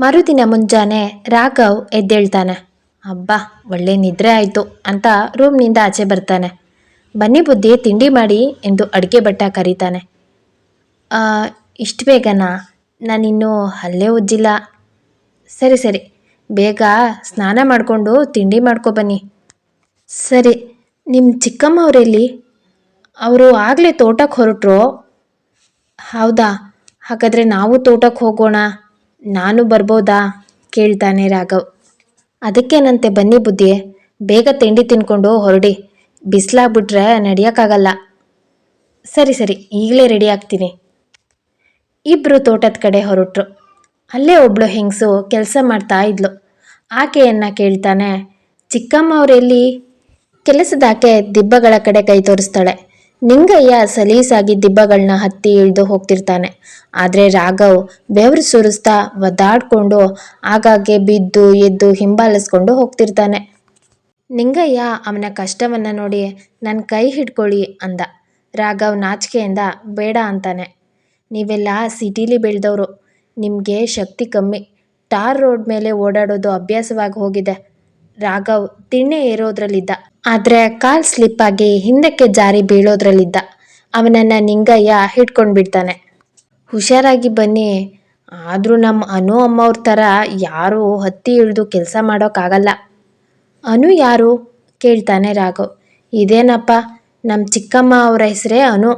ಮರುದಿನ ಮುಂಜಾನೆ ರಾಘವ್ ಎದ್ದೇಳ್ತಾನೆ. ಅಬ್ಬಾ ಒಳ್ಳೆ ನಿದ್ರೆ ಆಯಿತು ಅಂತ ರೂಮ್ನಿಂದ ಆಚೆ ಬರ್ತಾನೆ. ಬನ್ನಿ ಬುದ್ಧಿ ತಿಂಡಿ ಮಾಡಿ ಎಂದು ಅಡುಗೆ ಬಟ್ಟ ಕರೀತಾನೆ. "ಆ, ಇಷ್ಟು ಬೇಗನಾ? ನಾನಿನ್ನೂ ಅಲ್ಲೇ ಉಜ್ಜಿಲ್ಲ. ಸರಿ ಸರಿ. ಬೇಗ ಸ್ನಾನ ಮಾಡಿಕೊಂಡು ತಿಂಡಿ ಮಾಡ್ಕೊ ಬನ್ನಿ. ಸರಿ. ನಿಮ್ಮ ಚಿಕ್ಕಮ್ಮ ಅವರೆಲ್ಲಿ? ಅವರು ಆಗಲೇ ತೋಟಕ್ಕೆ ಹೊರಟ್ರು. ಹೌದಾ? ಹಾಗಾದರೆ ನಾವು ತೋಟಕ್ಕೆ ಹೋಗೋಣ? ನಾನು ಬರ್ಬೋದಾ? ಕೇಳ್ತಾನೆ ರಾಘವ್. ಅದಕ್ಕೇನಂತೆ ಬನ್ನಿ ಬುದ್ಧಿ ಬೇಗ ತಿಂಡಿ ತಿನ್ಕೊಂಡು ಹೊರಡಿ. ಬಿಸಿಲಾಗ್ಬಿಟ್ರೆ ನಡೆಯೋಕ್ಕಾಗಲ್ಲ. ಸರಿ ಸರಿ, ಈಗಲೇ ರೆಡಿ ಆಗ್ತೀನಿ. ಇಬ್ಬರು ತೋಟದ ಕಡೆ ಹೊರಟ್ರು. ಅಲ್ಲೇ ಒಬ್ಳು ಹೆಂಗಸು ಕೆಲಸ ಮಾಡ್ತಾ ಇದ್ಲು. ಆಕೆಯನ್ನು ಕೇಳ್ತಾನೆ, ಚಿಕ್ಕಮ್ಮ ಅವರೆಲ್ಲಿ ಕೆಲಸದಾಕೆ ದಿಬ್ಬಗಳ ಕಡೆ ಕೈ ತೋರಿಸ್ತಾಳೆ. ನಿಂಗಯ್ಯ ಸಲೀಸಾಗಿ ದಿಬ್ಬಗಳನ್ನ ಹತ್ತಿ ಇಳಿದು ಹೋಗ್ತಿರ್ತಾನೆ. ಆದರೆ ರಾಘವ್ ಬೆವರು ಸುರಿಸ್ತಾ ಒದ್ದಾಡ್ಕೊಂಡು ಆಗಾಗ್ಗೆ ಬಿದ್ದು ಎದ್ದು ಹಿಂಬಾಲಿಸ್ಕೊಂಡು ಹೋಗ್ತಿರ್ತಾನೆ. ನಿಂಗಯ್ಯ ಅವನ ಕಷ್ಟವನ್ನು ನೋಡಿ ನನ್ನ ಕೈ ಹಿಡ್ಕೊಳ್ಳಿ ಅಂದ. ರಾಘವ್ ನಾಚಿಕೆಯಿಂದ ಬೇಡ ಅಂತಾನೆ. ನೀವೆಲ್ಲ ಸಿಟೀಲಿ ಬೆಳೆದವರು. ನಿಮಗೆ ಶಕ್ತಿ ಕಮ್ಮಿ. ಟಾರ್ ರೋಡ್ ಮೇಲೆ ಓಡಾಡೋದು ಅಭ್ಯಾಸವಾಗಿ ಹೋಗಿದೆ. ರಾಘವ್ ತಿಣ್ಣೆ ಏರೋದ್ರಲ್ಲಿದ್ದ. ಆದರೆ ಕಾಲ್ ಸ್ಲಿಪ್ ಆಗಿ ಹಿಂದಕ್ಕೆ ಜಾರಿ ಬೀಳೋದ್ರಲ್ಲಿದ್ದ. ಅವನನ್ನು ನಿಂಗಯ್ಯ ಹಿಡ್ಕೊಂಡು ಬಿಡ್ತಾನೆ ಹುಷಾರಾಗಿ ಬನ್ನಿ. ಆದರೂ ನಮ್ಮ ಅನು ಅಮ್ಮವ್ರ ಥರ ಯಾರೂ ಹತ್ತಿ ಇಳಿದು ಕೆಲಸ ಮಾಡೋಕ್ಕಾಗಲ್ಲ. ಅನು ಯಾರು? ಕೇಳ್ತಾನೆ ರಾಘವ್. ಇದೇನಪ್ಪ? ನಮ್ಮ ಚಿಕ್ಕಮ್ಮ ಅವರ ಹೆಸರೇ ಅನು.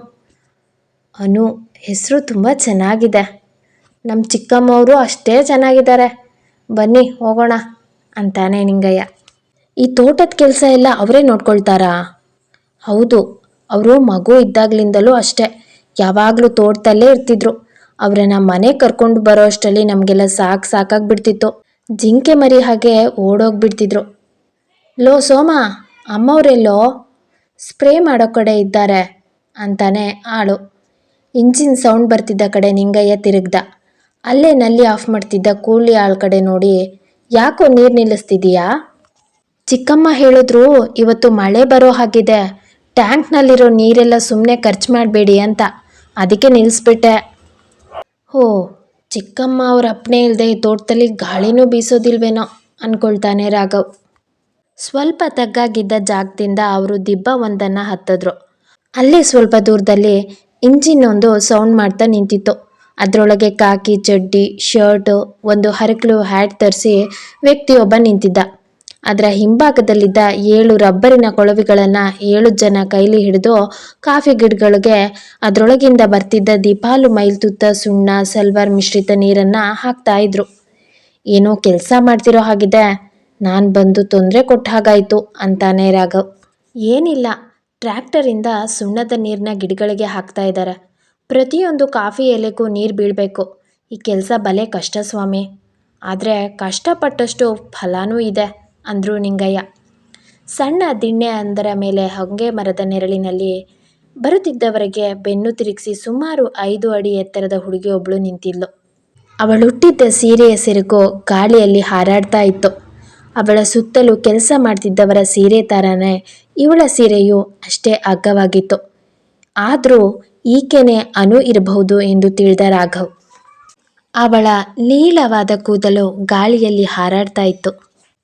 ಅನು, ಹೆಸರು ತುಂಬ ಚೆನ್ನಾಗಿದೆ. ನಮ್ಮ ಚಿಕ್ಕಮ್ಮವರು ಅಷ್ಟೇ ಚೆನ್ನಾಗಿದ್ದಾರೆ. ಬನ್ನಿ, ಹೋಗೋಣ. ಅಂತಾನೆ ನಿಂಗಯ್ಯ. ಈ ತೋಟದ ಕೆಲಸ ಎಲ್ಲ ಅವರೇ ನೋಡ್ಕೊಳ್ತಾರಾ? ಹೌದು, ಅವರು ಮಗು ಇದ್ದಾಗ್ಲಿಂದಲೂ ಅಷ್ಟೇ. ಯಾವಾಗಲೂ ತೋಟದಲ್ಲೇ ಇರ್ತಿದ್ರು. ಅವರನ್ನ ಮನೆ ಕರ್ಕೊಂಡು ಬರೋ ಅಷ್ಟರಲ್ಲಿ ನಮಗೆಲ್ಲ ಸಾಕು ಸಾಕಾಗ್ಬಿಡ್ತಿತ್ತು ಜಿಂಕೆ ಮರಿ ಹಾಗೆ ಓಡೋಗ್ಬಿಡ್ತಿದ್ರು. ಲೋ ಸೋಮ, ಅಮ್ಮವರೆಲ್ಲೋ ಸ್ಪ್ರೇ ಮಾಡೋ ಕಡೆ ಇದ್ದಾರೆ ಅಂತಾನೆ ಆಳು. ಇಂಜಿನ್ ಸೌಂಡ್ ಬರ್ತಿದ್ದ ಕಡೆ ನಿಂಗಯ್ಯ ತಿರುಗ್ದ. ಅಲ್ಲೇ ನಲ್ಲಿ ಆಫ್ ಮಾಡ್ತಿದ್ದ ಕೂಲಿ ಆಳ್ ಕಡೆ ನೋಡಿ ಯಾಕೋ ನೀರು ನಿಲ್ಲಿಸ್ತಿದೀಯಾ? ಚಿಕ್ಕಮ್ಮ ಹೇಳಿದ್ರು, ಇವತ್ತು ಮಳೆ ಬರೋ ಹಾಗಿದೆ. ಟ್ಯಾಂಕ್ನಲ್ಲಿರೋ ನೀರೆಲ್ಲ ಸುಮ್ಮನೆ ಖರ್ಚು ಮಾಡಬೇಡಿ ಅಂತ. ಅದಕ್ಕೆ ನಿಲ್ಲಿಸ್ಬಿಟ್ಟೆ ಹೋ, ಚಿಕ್ಕಮ್ಮ ಅವ್ರ ಅಪ್ಪನೆ ಇಲ್ಲದೆ ತೋಟದಲ್ಲಿ ಗಾಳಿನೂ ಬೀಸೋದಿಲ್ವೇನೋ, ಅನ್ಕೊಳ್ತಾನೆ ರಾಘವ್. ಸ್ವಲ್ಪ ತಗ್ಗಾಗಿದ್ದ ಜಾಗದಿಂದ ಅವರು ದಿಬ್ಬ ಒಂದನ್ನು ಹತ್ತಿದ್ರು. ಅಲ್ಲೇ ಸ್ವಲ್ಪ ದೂರದಲ್ಲಿ ಇಂಜಿನ್ ಒಂದು ಸೌಂಡ್ ಮಾಡ್ತಾ ನಿಂತಿತ್ತು. ಅದರೊಳಗೆ ಕಾಕಿ ಚಡ್ಡಿ ಶರ್ಟ್ ಒಂದು ಹರಕಲು ಹ್ಯಾಟ್ ತರಿಸಿ ವ್ಯಕ್ತಿಯೊಬ್ಬ ನಿಂತಿದ್ದ. ಅದರ ಹಿಂಭಾಗದಲ್ಲಿದ್ದ ಏಳು ರಬ್ಬರಿನ ಕೊಳವೆಗಳನ್ನು ಏಳು ಜನ ಕೈಲಿ ಹಿಡಿದು ಕಾಫಿ ಗಿಡಗಳಿಗೆ ಅದರೊಳಗಿಂದ ಬರ್ತಿದ್ದ ದೀಪಾಲು ಮೈಲ್ತುತ್ತ ಸುಣ್ಣ, ಸಲ್ವಾರ್ ಮಿಶ್ರಿತ ನೀರನ್ನು ಹಾಕ್ತಾ ಇದ್ರು. ಏನೋ ಕೆಲಸ ಮಾಡ್ತಿರೋ ಹಾಗಿದೆ ನಾನು ಬಂದು ತೊಂದರೆ ಕೊಟ್ಟ ಹಾಗಾಯಿತು ಅಂತಾನೆ ರಾಘವ್. ಏನಿಲ್ಲ ಟ್ರ್ಯಾಕ್ಟರಿಂದ ಸುಣ್ಣದ ನೀರನ್ನ ಗಿಡಗಳಿಗೆ ಹಾಕ್ತಾ ಇದ್ದಾರೆ ಪ್ರತಿಯೊಂದು ಕಾಫಿ ಎಲೆಗೂ ನೀರು ಬೀಳಬೇಕು. ಈ ಕೆಲಸ ಬಲೆ ಕಷ್ಟ ಸ್ವಾಮಿ. ಆದರೆ ಕಷ್ಟಪಟ್ಟಷ್ಟು ಫಲನೂ ಇದೆ ಅಂದರು ನಿಂಗಯ್ಯ. ಸಣ್ಣ ದಿಣ್ಣೆ ಅಂದರ ಮೇಲೆ ಹೊಂಗೆ ಮರದ ನೆರಳಿನಲ್ಲಿ ಬರುತ್ತಿದ್ದವರಿಗೆ ಬೆನ್ನು ತಿರುಗಿಸಿ ಸುಮಾರು ಐದು ಅಡಿ ಎತ್ತರದ ಹುಡುಗಿಯೊಬ್ಬಳು ನಿಂತಿದ್ಲು. ಅವಳುಟ್ಟಿದ್ದ ಸೀರೆಯ ಸೆರಗು ಗಾಳಿಯಲ್ಲಿ ಹಾರಾಡ್ತಾ ಇತ್ತು. ಅವಳ ಸುತ್ತಲೂ ಕೆಲಸ ಮಾಡ್ತಿದ್ದವರ ಸೀರೆ ಥರನೇ ಇವಳ ಸೀರೆಯು ಅಷ್ಟೇ ಅಗ್ಗವಾಗಿತ್ತು. ಆದರೂ ಈಕೆನೆ ಅನು ಇರಬಹುದು ಎಂದು ತಿಳಿದ ರಾಘವ್. ಅವಳ ನೀಲವಾದ ಕೂದಲು ಗಾಳಿಯಲ್ಲಿ ಹಾರಾಡ್ತಾ ಇತ್ತು.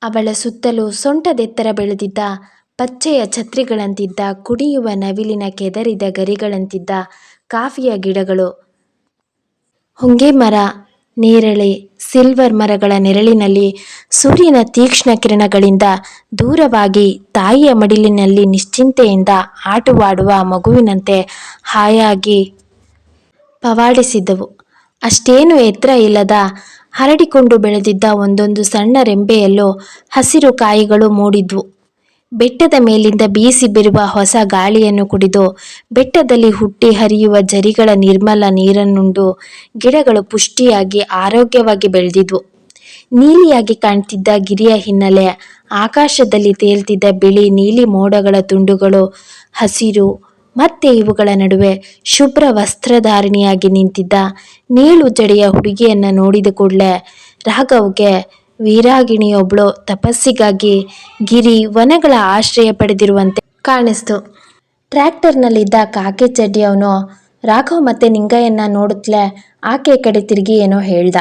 ಅವಳ ಸುತ್ತಲೂ ಸೊಂಟದೆತ್ತರ ಬೆಳೆದಿದ್ದ ಪಚ್ಚೆಯ ಛತ್ರಿಗಳಂತಿದ್ದ, ಕುಡಿಯುವ ನವಿಲಿನ ಕೆದರಿದ ಗರಿಗಳಂತಿದ್ದ ಕಾಫಿಯ ಗಿಡಗಳು, ಹೊಂಗೆ ಮರ ನೇರಳೆ ಸಿಲ್ವರ್ ಮರಗಳ ನೆರಳಿನಲ್ಲಿ ಸೂರ್ಯನ ತೀಕ್ಷ್ಣ ಕಿರಣಗಳಿಂದ ದೂರವಾಗಿ ತಾಯಿಯ ಮಡಿಲಿನಲ್ಲಿ ನಿಶ್ಚಿಂತೆಯಿಂದ ಆಟವಾಡುವ ಮಗುವಿನಂತೆ ಹಾಯಾಗಿ ಪವಾಡಿಸಿದ್ದವು ಅಷ್ಟೇನು ಎತ್ತರ ಇಲ್ಲದ ಹರಡಿಕೊಂಡು ಬೆಳೆದಿದ್ದ ಒಂದೊಂದು ಸಣ್ಣ ರೆಂಬೆಯಲ್ಲೂ ಹಸಿರು ಕಾಯಿಗಳು ಮೂಡಿದ್ವು. ಬೆಟ್ಟದ ಮೇಲಿಂದ ಬೀಸಿ ಬಿರುವ ಹೊಸ ಗಾಳಿಯನ್ನು ಕುಡಿದು ಬೆಟ್ಟದಲ್ಲಿ ಹುಟ್ಟಿ ಹರಿಯುವ ಜರಿಗಳ ನಿರ್ಮಲ ನೀರನ್ನುಂಡು ಗಿಡಗಳು ಪುಷ್ಟಿಯಾಗಿ ಆರೋಗ್ಯವಾಗಿ ಬೆಳೆದಿದ್ವು. ನೀಲಿಯಾಗಿ ಕಾಣ್ತಿದ್ದ ಗಿರಿಯ ಹಿನ್ನೆಲೆ, ಆಕಾಶದಲ್ಲಿ ತೇಲ್ತಿದ್ದ ಬಿಳಿ ನೀಲಿ ಮೋಡಗಳ ತುಂಡುಗಳು, ಹಸಿರು ಮತ್ತೆ ಇವುಗಳ ನಡುವೆ ಶುಭ್ರ ವಸ್ತ್ರಧಾರಿಣಿಯಾಗಿ ನಿಂತಿದ್ದ ನೀಳು ಜಡೆಯ ಹುಡುಗಿಯನ್ನು ನೋಡಿದ ಕೂಡಲೇ ರಾಘವ್ಗೆ ವೀರಾಗಿಣಿಯೊಬ್ಳು ತಪಸ್ಸಿಗಾಗಿ ಗಿರಿ ವನಗಳ ಆಶ್ರಯ ಪಡೆದಿರುವಂತೆ ಕಾಣಿಸ್ತು. ಟ್ರ್ಯಾಕ್ಟರ್ನಲ್ಲಿದ್ದ ಕಾಕೆ ಚಡ್ಡಿಯವನು, ರಾಘವ್ ಮತ್ತೆ ನಿಂಗಯ್ಯನ ನೋಡುತ್ತಲೇ ಆಕೆ ಕಡೆ ತಿರುಗಿ ಏನೋ ಹೇಳ್ದ.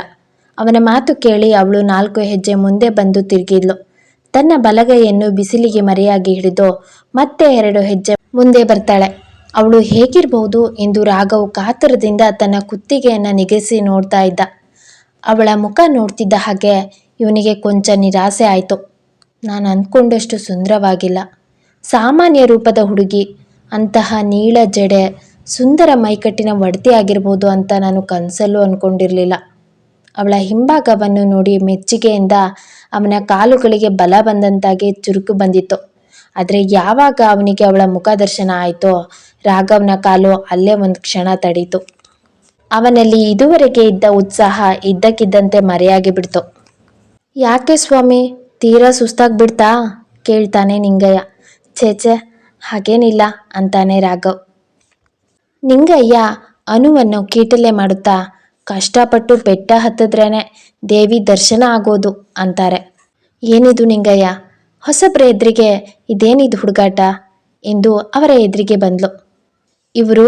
ಅವನ ಮಾತು ಕೇಳಿ ಅವಳು ನಾಲ್ಕು ಹೆಜ್ಜೆ ಮುಂದೆ ಬಂದು ತಿರುಗಿದ್ಲು. ತನ್ನ ಬಲಗೈಯನ್ನು ಬಿಸಿಲಿಗೆ ಮರೆಯಾಗಿ ಹಿಡಿದು ಮತ್ತೆ ಎರಡು ಹೆಜ್ಜೆ ಮುಂದೆ ಬರ್ತಾಳೆ. ಅವಳು ಹೇಗಿರಬಹುದು ಎಂದು ರಾಘವ್ ಕಾತರದಿಂದ ತನ್ನ ಕುತ್ತಿಗೆಯನ್ನು ನಿಗಿಸಿ ನೋಡ್ತಾ ಇದ್ದ. ಅವಳ ಮುಖ ನೋಡ್ತಿದ್ದ ಹಾಗೆ ಇವನಿಗೆ ಕೊಂಚ ನಿರಾಸೆ ಆಯಿತು. ನಾನು ಅಂದ್ಕೊಂಡಷ್ಟು ಸುಂದರವಾಗಿಲ್ಲ. ಸಾಮಾನ್ಯ ರೂಪದ ಹುಡುಗಿ, ಅಂತಹ ನೀಳ ಜಡೆ, ಸುಂದರ ಮೈಕಟ್ಟಿನ ಒಡತಿ ಆಗಿರ್ಬೋದು ಅಂತ ನಾನು ಕನಸಲ್ಲೂ ಅಂದ್ಕೊಂಡಿರಲಿಲ್ಲ ಅವಳ ಹಿಂಭಾಗವನ್ನು ನೋಡಿ ಮೆಚ್ಚುಗೆಯಿಂದ ಅವನ ಕಾಲುಗಳಿಗೆ ಬಲ ಬಂದಂತಾಗಿ ಚುರುಕು ಬಂದಿತ್ತು. ಆದರೆ ಯಾವಾಗ ಅವನಿಗೆ ಅವಳ ಮುಖದರ್ಶನ ಆಯಿತೋ, ರಾಘವನ ಕಾಲು ಅಲ್ಲೇ ಒಂದು ಕ್ಷಣ ತಡೀತು. ಅವನಲ್ಲಿ ಇದುವರೆಗೆ ಇದ್ದ ಉತ್ಸಾಹ ಇದ್ದಕ್ಕಿದ್ದಂತೆ ಮರೆಯಾಗಿ ಬಿಡ್ತು ಯಾಕೆ ಸ್ವಾಮಿ? ತೀರಾ ಸುಸ್ತಾಗ್ಬಿಡ್ತಾ? ಕೇಳ್ತಾನೆ ನಿಂಗಯ್ಯ. ಛೇ ಹಾಗೇನಿಲ್ಲ, ಅಂತಾನೆ ರಾಘವ್. ನಿಂಗಯ್ಯ ಅನುವನ್ನು ಕೀಟಲೆ ಮಾಡುತ್ತಾ, ಕಷ್ಟಪಟ್ಟು ಬೆಟ್ಟ ಹತ್ತಿದ್ರೇನೆ ದೇವಿ ದರ್ಶನ ಆಗೋದು, ಅಂತಾರೆ. ಏನಿದು ನಿಂಗಯ್ಯ? ಹೊಸಬ್ರ ಎದುರಿಗೆ ಇದೇನಿದು ಹುಡುಗಾಟ? ಎಂದು ಅವರ ಎದುರಿಗೆ ಬಂದ್ಲು. ಇವರು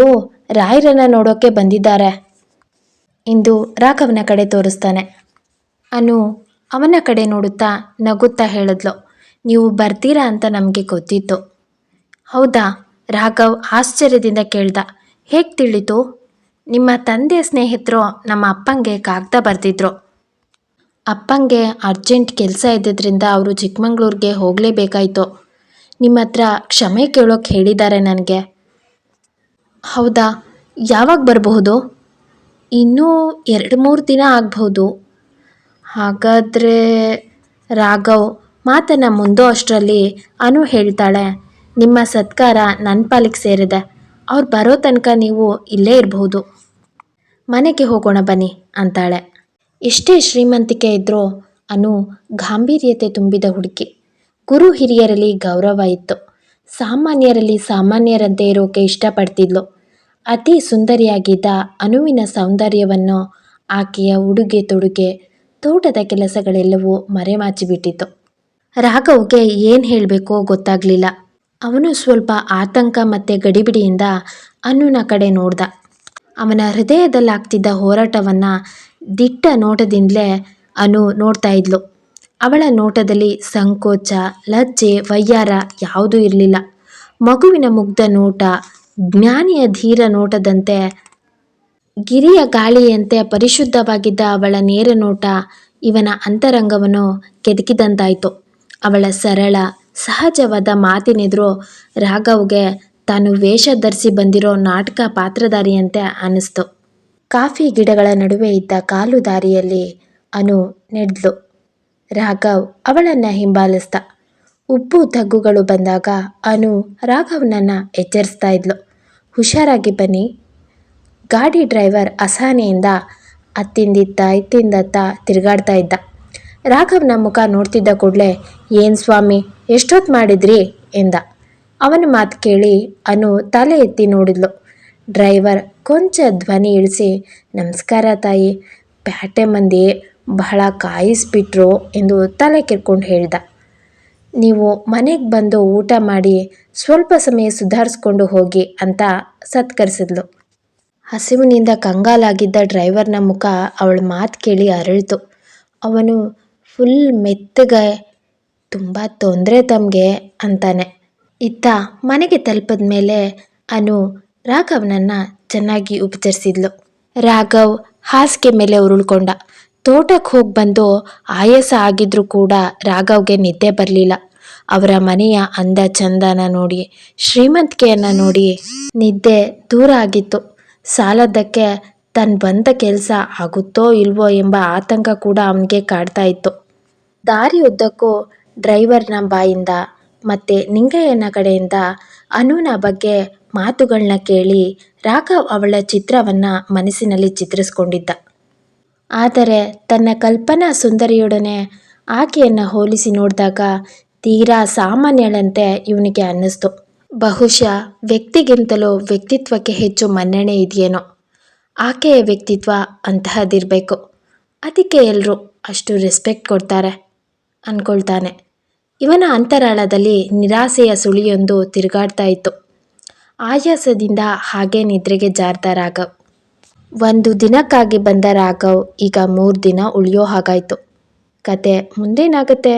ರಾಯರನ್ನ ನೋಡೋಕೆ ಬಂದಿದ್ದಾರೆ, ಎಂದು ರಾಘವನ ಕಡೆ ತೋರಿಸ್ತಾನೆ. ಅನು ಅವನ ಕಡೆ ನೋಡುತ್ತಾ ನಗುತ್ತಾ ಹೇಳಿದ್ಲು, ನೀವು ಬರ್ತೀರಾ ಅಂತ ನಮಗೆ ಗೊತ್ತಿತ್ತು. ಹೌದಾ? ರಾಘವ್ ಆಶ್ಚರ್ಯದಿಂದ ಕೇಳ್ದ, ಹೇಗೆ ತಿಳಿತು? ನಿಮ್ಮ ತಂದೆಯ ಸ್ನೇಹಿತರು ನಮ್ಮ ಅಪ್ಪಂಗೆ ಕಾಗ್ದ ಬರ್ತಿದ್ರು ಅಪ್ಪಂಗೆ ಅರ್ಜೆಂಟ್ ಕೆಲಸ ಇದ್ದಿದ್ದರಿಂದ ಅವರು ಚಿಕ್ಕಮಂಗ್ಳೂರಿಗೆ ಹೋಗಲೇಬೇಕಾಯ್ತು. ನಿಮ್ಮ ಹತ್ರ ಕ್ಷಮೆ ಕೇಳೋಕೆ ಹೇಳಿದ್ದಾರೆ ನನಗೆ. ಹೌದಾ? ಯಾವಾಗ ಬರಬಹುದು? ಇನ್ನೂ ಎರಡು ಮೂರು ದಿನ ಆಗ್ಬಹುದು. ಹಾಗಾದರೆ ರಾಘವ್, ಮಾತನ್ನು ಮುಂದೋ ಅಷ್ಟರಲ್ಲಿ ಅನು ಹೇಳ್ತಾಳೆ, ನಿಮ್ಮ ಸತ್ಕಾರ ನನ್ನ ಪಾಲಿಗೆ ಸೇರಿದೆ. ಅವ್ರು ಬರೋ ತನಕ ನೀವು ಇಲ್ಲೇ ಇರಬಹುದು ಮನೆಗೆ ಹೋಗೋಣ ಬನ್ನಿ ಅಂತಾಳೆ. ಎಷ್ಟೇ ಶ್ರೀಮಂತಿಕೆ ಇದ್ರೂ ಅನು ಗಾಂಭೀರ್ಯತೆ ತುಂಬಿದ ಹುಡುಗಿ. ಗುರು ಹಿರಿಯರಲ್ಲಿ ಗೌರವ ಇತ್ತು. ಸಾಮಾನ್ಯರಲ್ಲಿ ಸಾಮಾನ್ಯರಂತೆ ಇರೋಕೆ ಇಷ್ಟಪಡ್ತಿದ್ಲು. ಅತಿ ಸುಂದರಿಯಾಗಿದ್ದ ಅನುವಿನ ಸೌಂದರ್ಯವನ್ನು ಆಕೆಯ ಉಡುಗೆ ತೊಡುಗೆ ತೋಟದ ಕೆಲಸಗಳೆಲ್ಲವೂ ಮರೆಮಾಚಿಬಿಟ್ಟಿತು ರಾಘವ್ಗೆ ಏನು ಹೇಳಬೇಕೋ ಗೊತ್ತಾಗಲಿಲ್ಲ. ಅವನು ಸ್ವಲ್ಪ ಆತಂಕ ಮತ್ತು ಗಡಿಬಿಡಿಯಿಂದ ಅನ್ನುನ ಕಡೆ ನೋಡ್ದ. ಅವನ ಹೃದಯದಲ್ಲಾಗ್ತಿದ್ದ ಹೋರಾಟವನ್ನು ದಿಟ್ಟ ನೋಟದಿಂದಲೇ ಅನು ನೋಡ್ತಾ ಇದ್ಲು. ಅವಳ ನೋಟದಲ್ಲಿ ಸಂಕೋಚ, ಲಜ್ಜೆ ವಯ್ಯಾರ ಯಾವುದೂ ಇರಲಿಲ್ಲ. ಮಗುವಿನ ಮುಗ್ಧ ನೋಟ, ಜ್ಞಾನಿಯ ಧೀರ ನೋಟದಂತೆ ಗಿರಿಯ ಗಾಳಿಯಂತೆ ಪರಿಶುದ್ಧವಾಗಿದ್ದ ಅವಳ ನೇರ ನೋಟ ಇವನ ಅಂತರಂಗವನ್ನು ಕೆದಕಿದಂತಾಯಿತು. ಅವಳ ಸರಳ, ಸಹಜವಾದ ಮಾತಿನೆದುರು ರಾಘವ್ಗೆ ತಾನು ವೇಷ ಧರಿಸಿ ಬಂದಿರೋ ನಾಟಕ ಪಾತ್ರಧಾರಿಯಂತೆ ಅನ್ನಿಸ್ತು ಕಾಫಿ ಗಿಡಗಳ ನಡುವೆ ಇದ್ದ ಕಾಲು ದಾರಿಯಲ್ಲಿ ಅನು ನೆಡ್ಲು ರಾಘವ್ ಅವಳನ್ನು ಹಿಂಬಾಲಿಸ್ತ ಉಪ್ಪು ತಗ್ಗುಗಳು ಬಂದಾಗ ಅನು ರಾಘವ್ನನ್ನು ಎಚ್ಚರಿಸ್ತಾ ಇದ್ಲು. ಹುಷಾರಾಗಿ ಬನ್ನಿ ಗಾಡಿ ಡ್ರೈವರ್ ಅಸಹನೆಯಿಂದ ಅತ್ತಿಂದಿತ್ತ ಇತ್ತಿಂದತ್ತ ತಿರುಗಾಡ್ತಾ ಇದ್ದ. ರಾಘವ್ನ ಮುಖ ನೋಡ್ತಿದ್ದ ಕೂಡಲೇ, ಏನು ಸ್ವಾಮಿ ಎಷ್ಟೊತ್ತು ಮಾಡಿದ್ರಿ? ಎಂದ. ಅವನ ಮಾತು ಕೇಳಿ ಅನು ತಲೆ ಎತ್ತಿ ನೋಡಿದ್ಲು. ಡ್ರೈವರ್ ಕೊಂಚ ಧ್ವನಿ ಇಳಿಸಿ, ನಮಸ್ಕಾರ ತಾಯಿ, ಪ್ಯಾಟೆ ಮಂದಿ ಬಹಳ ಕಾಯಿಸ್ಬಿಟ್ರು ಎಂದು ತಲೆ ಕಿರ್ಕೊಂಡು ಹೇಳಿದ. ನೀವು ಮನೆಗೆ ಬಂದು ಊಟ ಮಾಡಿ ಸ್ವಲ್ಪ ಸಮಯ ಸುಧಾರಿಸ್ಕೊಂಡು ಹೋಗಿ ಅಂತ ಸತ್ಕರಿಸಿದ್ಲು. ಹಸಿವಿನಿಂದ ಕಂಗಾಲಾಗಿದ್ದ ಡ್ರೈವರ್ನ ಮುಖ ಅವಳ ಮಾತು ಕೇಳಿ ಅರಳಿತು. ಅವನು ಫುಲ್ ಮೆತ್ತಗೆ, ತುಂಬ ತೊಂದರೆ ತಮಗೆ ಅಂತಾನೆ. ಇತ್ತ ಮನೆಗೆ ತಲುಪಿದ ಮೇಲೆ ಅನು ರಾಘವ್ನನ್ನು ಚೆನ್ನಾಗಿ ಉಪಚರಿಸಿದ್ಲು. ರಾಘವ್ ಹಾಸಿಗೆ ಮೇಲೆ ಉರುಳ್ಕೊಂಡ. ತೋಟಕ್ಕೆ ಹೋಗಿ ಬಂದು ಆಯಾಸ ಆಗಿದ್ರೂ ಕೂಡ ರಾಘವ್ಗೆ ನಿದ್ದೆ ಬರಲಿಲ್ಲ. ಅವರ ಮನೆಯ ಅಂದ ಚಂದನ ನೋಡಿ ಶ್ರೀಮಂತಿಕೆಯನ್ನು ನೋಡಿ ನಿದ್ದೆ ದೂರ ಆಗಿತ್ತು. ಸಾಲದ್ದಕ್ಕೆ ತನ್ನ ಬಂದ ಕೆಲಸ ಆಗುತ್ತೋ ಇಲ್ವೋ ಎಂಬ ಆತಂಕ ಕೂಡ ಅವನಿಗೆ ಕಾಡ್ತಾ ಇತ್ತು. ದಾರಿಯುದ್ದಕ್ಕೂ ಡ್ರೈವರ್ನ ಬಾಯಿಂದ ಮತ್ತೆ ನಿಂಗಯ್ಯನ ಕಡೆಯಿಂದ ಅನುನ ಬಗ್ಗೆ ಮಾತುಗಳನ್ನ ಕೇಳಿ ರಾಘವ್ ಅವಳ ಚಿತ್ರವನ್ನು ಮನಸ್ಸಿನಲ್ಲಿ ಚಿತ್ರಿಸ್ಕೊಂಡಿದ್ದ. ಆದರೆ ತನ್ನ ಕಲ್ಪನಾ ಸುಂದರಿಯೊಡನೆ ಆಕೆಯನ್ನು ಹೋಲಿಸಿ ನೋಡಿದಾಗ ತೀರಾ ಸಾಮಾನ್ಯಳಂತೆ ಇವನಿಗೆ ಅನ್ನಿಸ್ತು. ಬಹುಶಃ ವ್ಯಕ್ತಿಗಿಂತಲೂ ವ್ಯಕ್ತಿತ್ವಕ್ಕೆ ಹೆಚ್ಚು ಮನ್ನಣೆ ಇದೆಯೇನೋ. ಆಕೆಯ ವ್ಯಕ್ತಿತ್ವ ಅಂತಹದಿರಬೇಕು ಅದಕ್ಕೆ ಎಲ್ಲರೂ ಅಷ್ಟು ರೆಸ್ಪೆಕ್ಟ್ ಕೊಡ್ತಾರೆ ಅಂದ್ಕೊಳ್ತಾನೆ ಇವನ ಅಂತರಾಳದಲ್ಲಿ ನಿರಾಸೆಯ ಸುಳಿಯೊಂದು ತಿರುಗಾಡ್ತಾ ಇತ್ತು. ಆಯಾಸದಿಂದ ಹಾಗೆ ನಿದ್ರೆಗೆ ಜಾರ್ದ ರಾಘವ್. ಒಂದು ದಿನಕ್ಕಾಗಿ ಬಂದ ರಾಘವ್ ಈಗ ಮೂರು ದಿನ ಉಳಿಯೋ ಹಾಗಾಯಿತು. ಕತೆ ಮುಂದೇನಾಗುತ್ತೆ?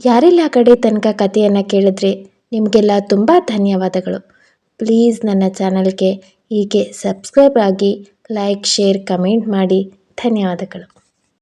ಯಾರೆಲ್ಲ ಕಡೆ ತನಕ ಕಥೆಯನ್ನು ಕೇಳಿದ್ರಿ? ನಿಮಗೆಲ್ಲ ತುಂಬ ಧನ್ಯವಾದಗಳು. ಪ್ಲೀಸ್ ನನ್ನ ಚಾನಲ್ಗೆ ಹೀಗೆ ಸಬ್ಸ್ಕ್ರೈಬ್ ಆಗಿ ಲೈಕ್ ಶೇರ್ ಕಮೆಂಟ್ ಮಾಡಿ. ಧನ್ಯವಾದಗಳು.